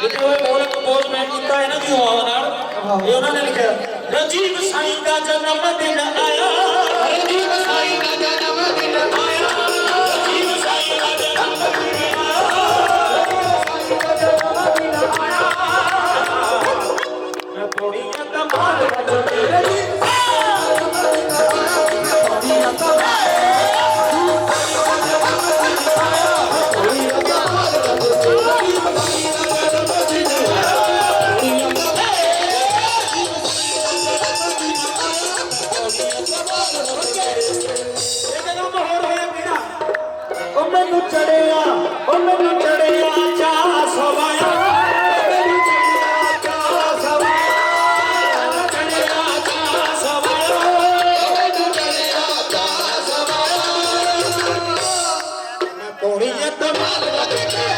ਜਿੱਥੇ ਉਹ ਕੋਲ ਕੰਪੋਜ਼ ਮੈਂ ਕੀਤਾ ਇਹਨਾਂ ਦੀ ਹਵਾ ਨਾਲ। ਇਹ ਉਹਨਾਂ ਨੇ ਲਿਖਿਆ। ਮੈਨੂੰ ਚੜਿਆ, ਉਹ ਮੈਨੂੰ ਚੜਿਆ ਚਾਹ ਸਵਾਇਆ। ਮੈਨੂੰ ਚੜਿਆ ਚਾਹ ਸਵਾਇਆ। ਚੜਿਆ ਚਾਹ ਸਵਾਇਆ ਮੈਨੂੰ ਚੜਿਆ ਚਾਹ ਸਵਾਇਆ। ਮੈਂ ਪੌੜੀ ਤਮਾਲ ਰੱਜ ਕੇ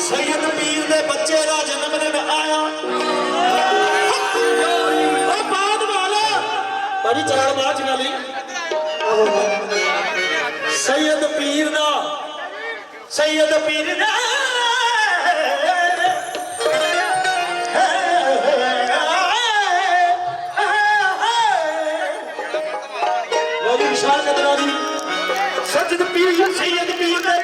ਸੈਯਦ ਪੀਰ ਦੇ ਬੱਚੇ ਦਾ ਜਨਮ सैयद पीर दा सैयद पीर दा सजद पीर सैयद पीर